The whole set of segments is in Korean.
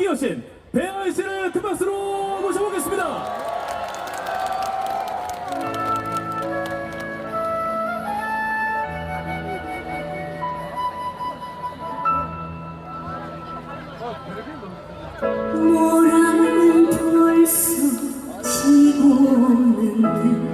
꽃기 여신 배아연 씨를 큰 박수로 모셔보겠습니다. 모란은 벌써 지고 오는데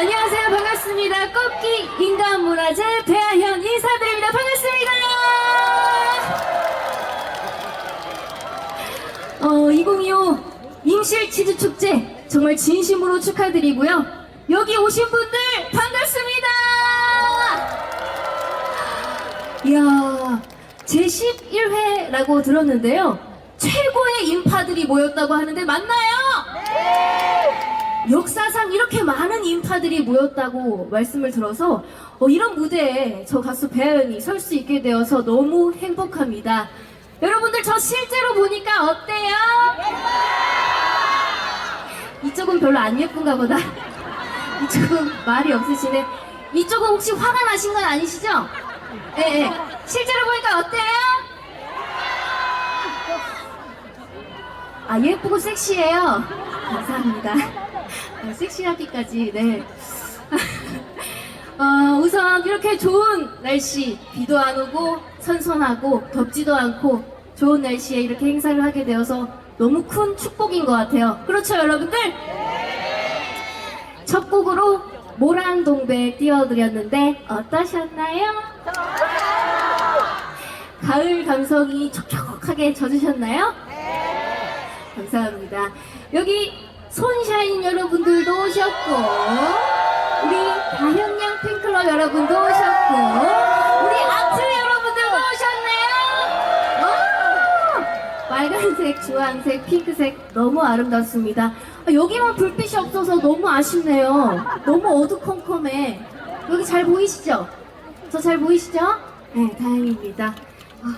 안녕하세요. 반갑습니다. 꺾기 인간 문화재 배아현 인사드립니다. 반갑습니다. 어, 2025 임실 치즈 축제 정말 진심으로 축하드리고요. 여기 오신 분들 반갑습니다. 이야, 제11회라고 들었는데요. 최고의 인파들이 모였다고 하는데 맞나요? 역사상 이렇게 많은 인파들이 모였다고 말씀을 들어서 어, 이런 무대에 저 가수 배아연이 설 수 있게 되어서 너무 행복합니다. 여러분들 저 실제로 보니까 어때요? 이쪽은 별로 안 예쁜가 보다. 이쪽은 말이 없으시네. 이쪽은 혹시 화가 나신 건 아니시죠? 예, 예. 실제로 보니까 어때요? 아, 예쁘고 섹시해요. 감사합니다. 어, 섹시하기까지, 네. 어, 우선 이렇게 좋은 날씨, 비도 안 오고 선선하고 덥지도 않고 좋은 날씨에 이렇게 행사를 하게 되어서 너무 큰 축복인 것 같아요. 그렇죠, 여러분들? 첫 곡으로 모란동백 띄워드렸는데 어떠셨나요? 가을 감성이 촉촉하게 젖으셨나요? 감사합니다. 여기 손샤인 여러분들도 오셨고, 우리 다현양 팬클럽 여러분도 오셨고, 우리 아트 여러분들도 오셨네요. 와! 빨간색, 주황색, 핑크색 너무 아름답습니다. 아, 여기만 불빛이 없어서 너무 아쉽네요. 너무 어두컴컴해. 여기 잘 보이시죠? 저 잘 보이시죠? 네, 다행입니다. 아,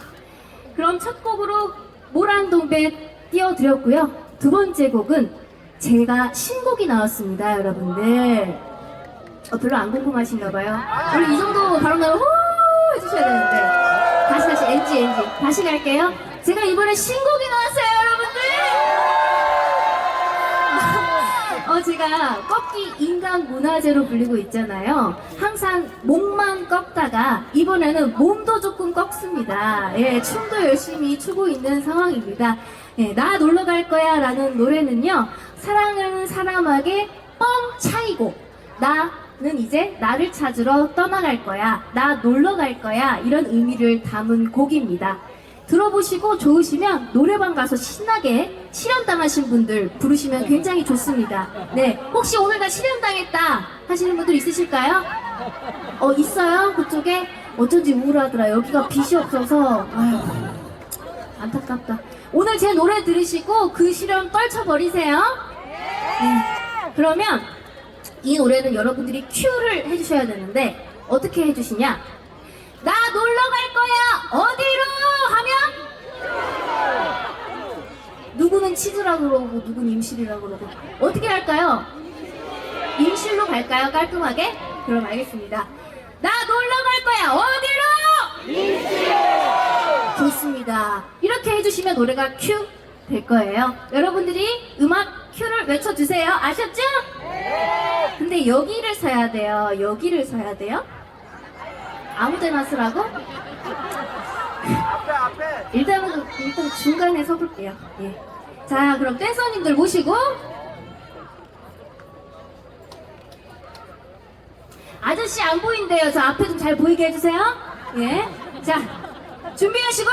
그럼 첫 곡으로 모란동백 띄워드렸고요. 두 번째 곡은 제가 신곡이 나왔습니다, 여러분들. 어, 별로 안 궁금하신가 봐요. 우리 이 정도 바로 나면 호 해주셔야 되는데. 다시 다시 NG NG 다시 갈게요. 제가 이번에 신곡이 나왔어요, 여러분들. 어, 제가 꺾기 인간 문화재로 불리고 있잖아요. 항상 목만 꺾다가 이번에는 몸도 조금 꺾습니다. 예, 춤도 열심히 추고 있는 상황입니다. 예, 나 놀러 갈 거야 라는 노래는요, 사랑하는 사람에게 뻥 차이고, 나는 이제 나를 찾으러 떠나갈 거야. 나 놀러 갈 거야. 이런 의미를 담은 곡입니다. 들어보시고 좋으시면 노래방 가서 신나게 실현당하신 분들 부르시면 굉장히 좋습니다. 네. 혹시 오늘 나 실현당했다 하시는 분들 있으실까요? 어, 있어요? 그쪽에? 어쩐지 우울하더라. 여기가 빛이 없어서. 아휴, 안타깝다. 오늘 제 노래 들으시고 그 시련 떨쳐버리세요. 네. 그러면 이 노래는 여러분들이 큐를 해주셔야 되는데 어떻게 해주시냐? 나 놀러 갈 거야. 어디로? 하면 누구는 치즈라 그러고 누구는 임실이라 그러고 어떻게 할까요? 임실로 갈까요? 깔끔하게? 그럼 알겠습니다. 나 놀러 갈 거야. 어디로? 좋습니다. 이렇게 해주시면 노래가 큐 될 거예요. 여러분들이 음악 큐를 외쳐주세요. 아셨죠? 근데 여기를 서야 돼요. 여기를 서야 돼요. 아무 데나 쓰라고? 일단은 일단 중간에 서볼게요. 예. 자, 그럼 댄서님들 모시고 아저씨 안 보인대요. 저 앞에 좀 잘 보이게 해주세요. 예. 자, 준비하시고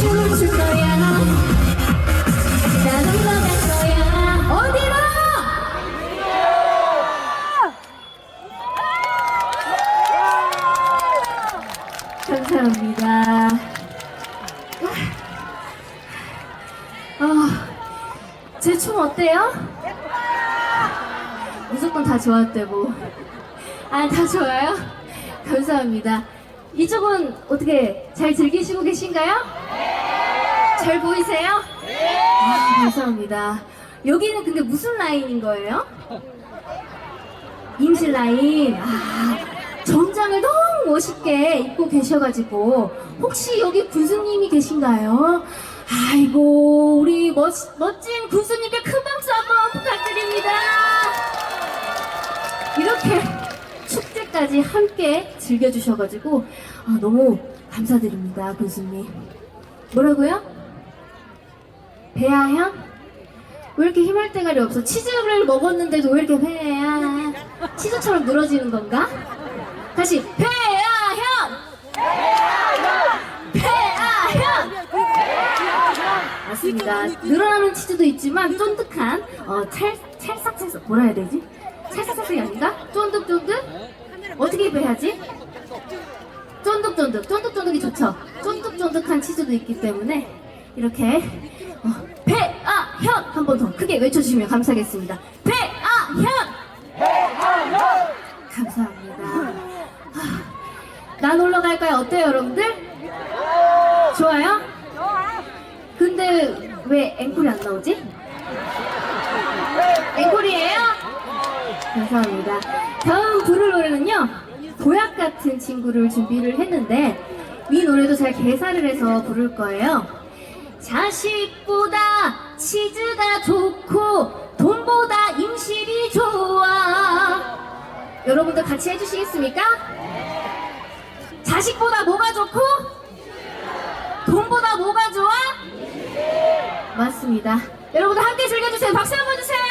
춤을 출 거야 나 놀러 갈 거야 어디로? 감사합니다. 아, 제춤 어때요? 무조건 다 좋았대고. 아, 다 좋아요? 감사합니다. 이쪽은 어떻게 잘 즐기시고 계신가요? 잘 보이세요? 아, 감사합니다. 여기는 근데 무슨 라인인 거예요? 임실 라인. 아, 정장을 너무 멋있게 입고 계셔가지고 혹시 여기 군수님이 계신가요? 아이고 우리 멋, 멋진 군수님께 큰 박수 한번 부탁드립니다. 이렇게 축제까지 함께 즐겨주셔가지고 아, 너무 감사드립니다 군수님. 뭐라고요? 배아현? 왜 이렇게 힘할 대가리 없어? 치즈를 먹었는데도 왜 이렇게 배야? 치즈처럼 늘어지는 건가? 다시 배아현! 배아현! 맞습니다. 늘어나는 치즈도 있지만 쫀득한 어, 찰, 찰싹찰싹 뭐라 해야 되지? 찰싹찰싹이 아닌가? 쫀득쫀득? 어떻게 배하지? 쫀득쫀득, 쫀득쫀득이 좋죠. 쫀득쫀득한 치즈도 있기 때문에 이렇게 어, 배아현 한 번 더 크게 외쳐주시면 감사하겠습니다. 배아현! 감사합니다. 하, 나 놀러 갈까요? 어때요, 여러분들? 좋아요? 근데 왜 앵콜이 안 나오지? 앵콜이에요? 감사합니다. 다음 부를 노래는요, 보약 같은 친구를 준비를 했는데, 이 노래도 제가 개사를 해서 부를 거예요. 자식보다 치즈가 좋고, 돈보다 임실이 좋아. 여러분들 같이 해주시겠습니까? 자식보다 뭐가 좋고, 돈보다 뭐가 좋아? 맞습니다. 여러분들 함께 즐겨주세요. 박수 한번 주세요.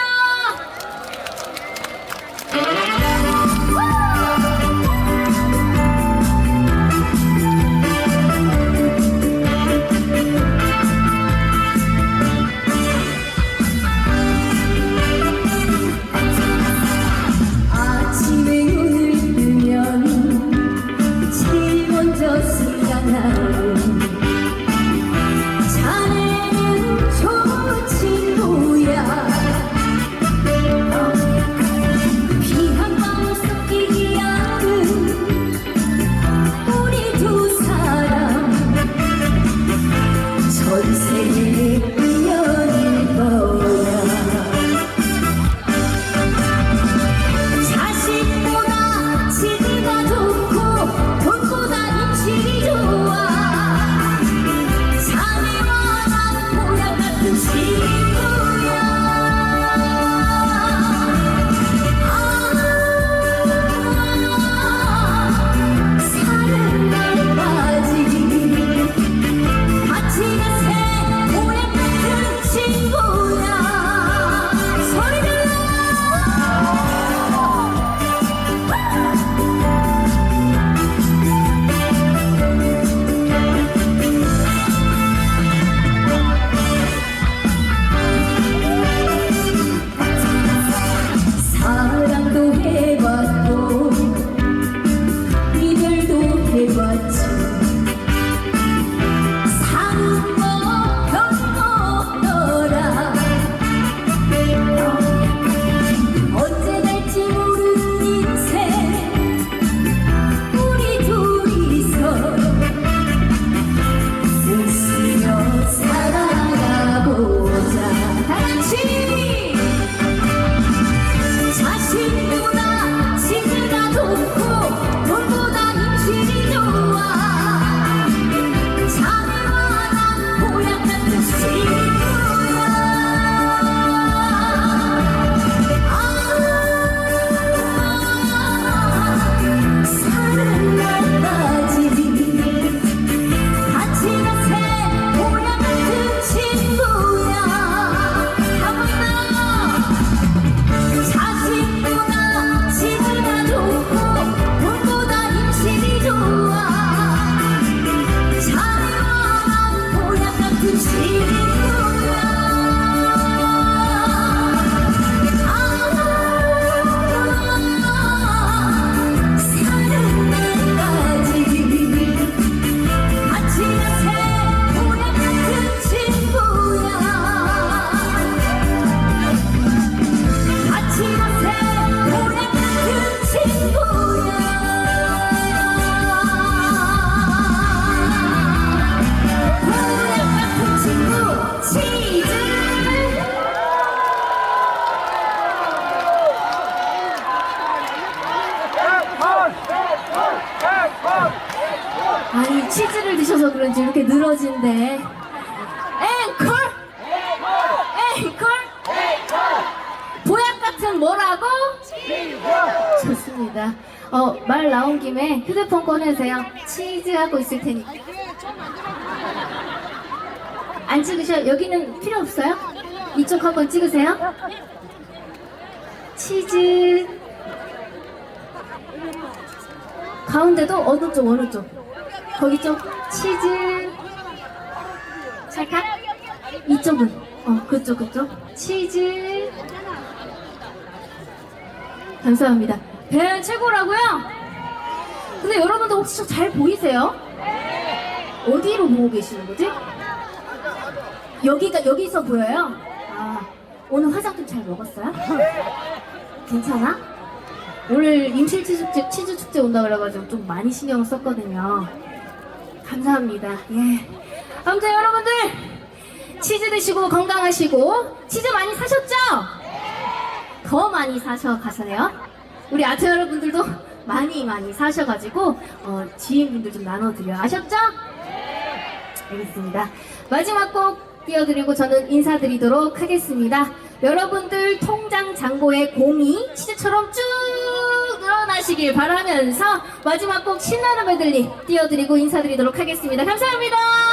안 찍으셔? 여기는 필요 없어요? 이쪽 한번 찍으세요. 치즈. 가운데도 어느 쪽, 어느 쪽? 거기 쪽 치즈. 찰칵. 이쪽은 어 그쪽 그쪽 치즈. 감사합니다. 배는 최고라고요? 근데 여러분들 혹시 저잘 보이세요? 어디로 보고 계시는 거지? 여기가 여기서 보여요? 아 오늘 화장 좀 잘 먹었어요? 괜찮아? 오늘 임실 치즈 축제, 치즈 축제 온다 그래가지고 좀 많이 신경을 썼거든요. 감사합니다. 예. 아무튼 여러분들 치즈 드시고 건강하시고 치즈 많이 사셨죠? 더 많이 사셔 가세요. 우리 아트 여러분들도 많이 많이 사셔가지고 어, 지인분들 좀 나눠드려 아셨죠? 알겠습니다. 마지막 곡 띄워드리고 저는 인사드리도록 하겠습니다. 여러분들 통장 잔고에 공이 치즈처럼 쭉 늘어나시길 바라면서 마지막 곡 신나는 메들리 띄워드리고 인사드리도록 하겠습니다. 감사합니다.